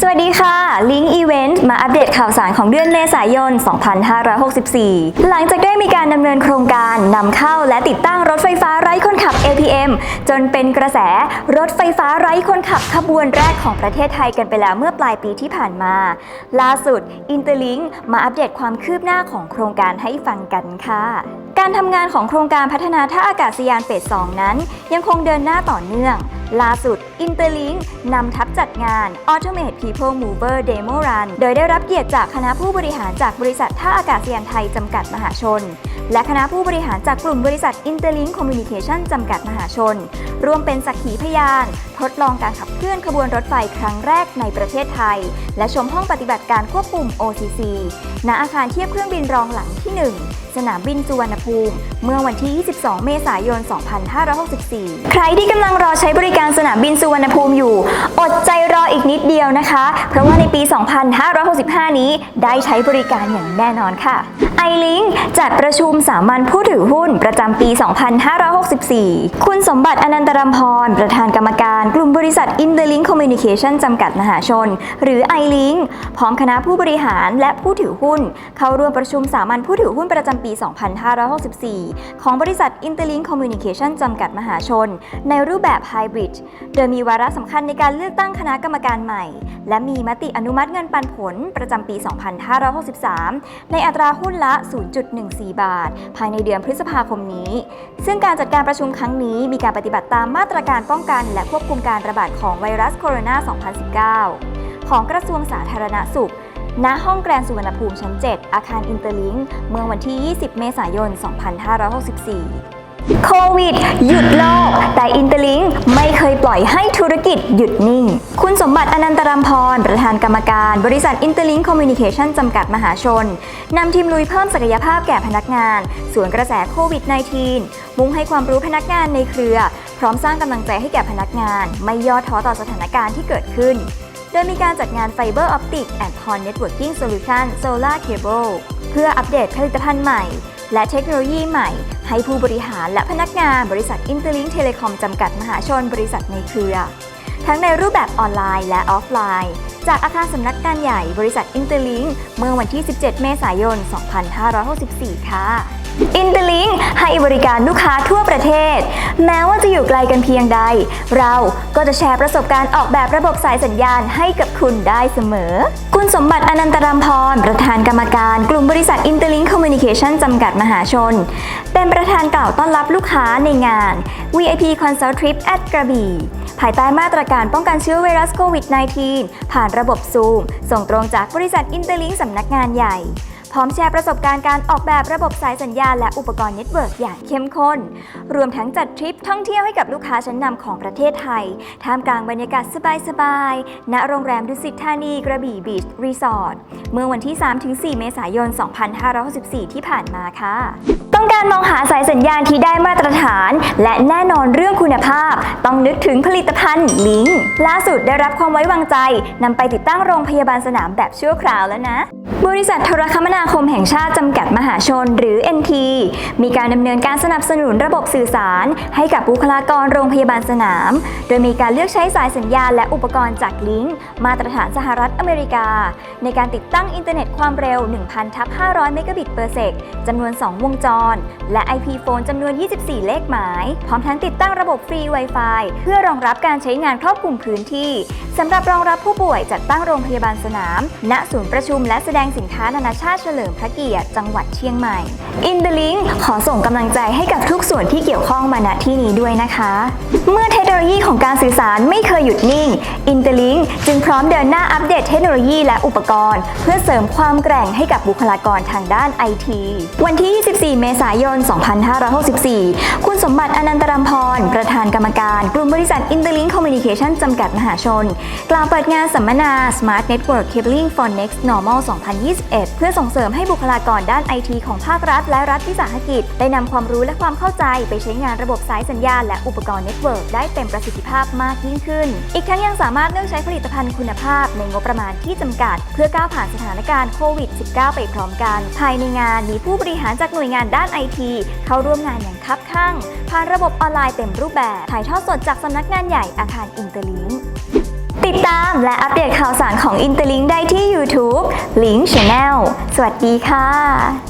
สวัสดีค่ะ ลิงก์อีเวนต์มาอัปเดตข่าวสารของเดือนเมษายน 2564 หลังจากได้มีการดำเนินโครงการนำเข้าและติดตั้งรถไฟฟ้าไร้คนขับ APM จนเป็นกระแสรถไฟฟ้าไร้คนขับขบวนแรกของประเทศไทยกันไปแล้วเมื่อปลายปีที่ผ่านมา ล่าสุด Interlink มาอัปเดตความคืบหน้าของโครงการให้ฟังกันค่ะการทำงานของโครงการพัฒนาท่าอากาศยานเฟส 2 นั้น ยังคงเดินหน้าต่อเนื่อง ล่าสุด Interlink นำทัพจัดงาน Automate People Mover Demo Run โดยได้รับเกียรติจากคณะผู้บริหารจากบริษัทท่าอากาศยานไทยจำกัดมหาชน และคณะผู้บริหารจากกลุ่มบริษัท Interlink Communication จำกัดมหาชน ร่วมเป็นสักขีพยาน ทดลองการขับเคลื่อนขบวนรถไฟครั้งแรกในประเทศไทย และชมห้องปฏิบัติการควบคุม OCC ณอาคารเทียบเครื่องบินรองหลังที่ 1 สนามบินสุวรรณภูมิ เมื่อวันที่ 22 เมษายน 2564 ใครที่กำลังรอใช้บริการสนามบินสุวรรณภูมิอยู่ อดใจรออีกนิดเดียวนะคะ เพราะว่าในปี 2565 นี้ได้ใช้บริการอย่างแน่นอนค่ะ iLink จัดประชุมสามัญผู้ถือหุ้นประจำปี 2564 คุณสมบัติอนันตรัมพร ประธานกรรมการกลุ่มบริษัท Interlink Communication จำกัดมหาชน หรือ iLink พร้อมคณะผู้บริหารและผู้ถือหุ้น เข้าร่วมประชุมสามัญผู้ถือหุ้นประจำปี 2564 ของบริษัท Interlink Communication จำกัดมหาชน ในรูปแบบ Hybrid โดยมีวาระสำคัญในการเลือกตั้งคณะกรรมการใหม่ และมีมติอนุมัติเงินปันผลประจำปี 2563 ในอัตราหุ้นละ 0.14 บาท ภายในเดือนพฤษภาคมนี้ ซึ่งการจัดการประชุมครั้งนี้มีการปฏิบัติตามมาตรการป้องกันและควบคุมการระบาดของไวรัสโคโรนา 2019 ของกระทรวงสาธารณสุข ณ ห้องแกรนสุวรรณภูมิชั้น 7 อาคารอินเตอร์ลิงก์เมื่อวันที่ 20 เมษายน 2564 โควิด หยุดโลก แต่อินเตอร์ลิงไม่เคยปล่อยให้ธุรกิจหยุดนิ่ง คุณสมบัติอนันตรัมพร ประธานกรรมการบริษัทอินเตอร์ลิงคอมมิวนิเคชันจำกัดมหาชน นำทีมลุยเพิ่มศักยภาพแก่พนักงาน สวนกระแสโควิด -19 มุ่งให้ความรู้พนักงานในเครือ พร้อมสร้างกำลังใจให้แก่พนักงาน ไม่ย่อท้อต่อสถานการณ์ที่เกิดขึ้น โดยมีการจัดงาน Fiber Optic and PON Networking Solution Solar Cable เพื่ออัปเดตผลิตภัณฑ์ใหม่ และเทคโนโลยีใหม่ ให้ผู้บริหารและพนักงานบริษัท Interlink Telecom จำกัดมหาชนบริษัทในเครือ ทั้งในรูปแบบออนไลน์และออฟไลน์จากอาคารสำนักงานใหญ่บริษัท Interlink เมื่อวันที่ 17 เมษายน 2564 ค่ะ Interlink ให้บริการลูกค้าทั่วประเทศ แม้ว่าจะอยู่ไกลกันเพียงใด เราก็จะแชร์ประสบการณ์ออกแบบระบบสายสัญญาณให้กับคุณได้เสมอ คุณสมบัติอนันตรัมพร ประธานกรรมการกลุ่มบริษัท Interlink Communication จำกัดมหาชน เป็นประธานกล่าวต้อนรับลูกค้าในงาน VIP Consult Trip at กระบี่ภายใต้มาตรการป้องกันเชื้อไวรัสโควิด -19 ผ่านระบบซูม ส่งตรงจากบริษัท Interlink สำนักงานใหญ่ พร้อมแชร์ประสบการณ์การออกแบบระบบสายสัญญาณและอุปกรณ์เน็ตเวิร์กอย่างเข้มข้น รวมทั้งจัดทริปท่องเที่ยวให้กับลูกค้าชั้นนำของประเทศไทย ท่ามกลางบรรยากาศสบายๆ ณ โรงแรมดุสิตธานีกระบี่บีชรีสอร์ท เมื่อวันที่ 3-4 เมษายน 2564 ที่ผ่านมาค่ะ ต้องการมองหาสายสัญญาณที่ได้มาตรฐาน และแน่นอนเรื่องคุณภาพ ต้องนึกถึงผลิตภัณฑ์ลิงล่าสุดได้รับความไว้วางใจนำไปติดตั้งโรงพยาบาลสนามแบบชั่วคราวแล้วนะ บริษัทโทรคมนาคมแห่งชาติจำกัดมหาชนหรือ NT มีการดำเนินการสนับสนุนระบบสื่อสาร ให้กับบุคลากรโรงพยาบาลสนาม โดยมีการเลือกใช้สายสัญญาณและอุปกรณ์จากลิงมาตรฐานสหรัฐอเมริกา ในการติดตั้งอินเทอร์เน็ตความเร็ว 1,000ทับ500 เมกะบิตเปอร์เซกจำนวน 2 วงจร และ IP โฟนจำนวน 24 เลขหมาย พร้อมทั้งติดตั้งระบบฟรี Wi-Fi เพื่อรองรับการใช้งานครอบคลุมพื้นที่สำหรับรองรับผู้ป่วยจัดตั้งโรงพยาบาลสนาม ณศูนย์ประชุมและแสดงสินค้านานาชาติเฉลิมพระเกียรติจังหวัดเชียงใหม่ In the Link ขอส่งกำลังใจให้กับทุกส่วนที่เกี่ยวข้องมาณที่นี้ด้วยนะคะ เมื่อเทคโนโลยีของการสื่อสารไม่เคยหยุดนิ่ง Interlink จึงพร้อมเดินหน้าอัปเดตเทคโนโลยีและอุปกรณ์ เพื่อเสริมความแกร่งให้กับบุคลากรทางด้านไอทีวันที่ 24 เมษายน 2564 คุณสมบัติอนันตรัมพร ประธานกรรมการกลุ่มบริษัท Interlink Communication จำกัดมหาชน กล่าวเปิดงานสัมมนา Smart Network Cabling for Next Normal 2021 เพื่อส่งเสริมให้บุคลากรด้านไอทีของภาครัฐ และรัฐวิสาหกิจ ได้นำความรู้และความเข้าใจไปใช้งานระบบสายสัญญาณและอุปกรณ์เน็ตเวิร์กได้เต็มประสิทธิภาพมากยิ่งขึ้น อีกทั้งยังสามารถเลือกใช้ผลิตภัณฑ์คุณภาพในงบประมาณที่จำกัด เพื่อก้าวผ่านสถานการณ์โควิด -19 ไปพร้อมกัน ภายในงานมีผู้บริหารจากหน่วยงานด้านไอทีเข้าร่วมงานอย่างคับข้างผ่านระบบออนไลน์เต็มรูปแบบถ่ายทอดสดดจากสำนักงานใหญ่อาคารอินเตอร์ลิงติดตามและอัปเดตข่าวสารของอินเตอร์ลิงได้ที่ YouTube Link Channel สวัสดีค่ะ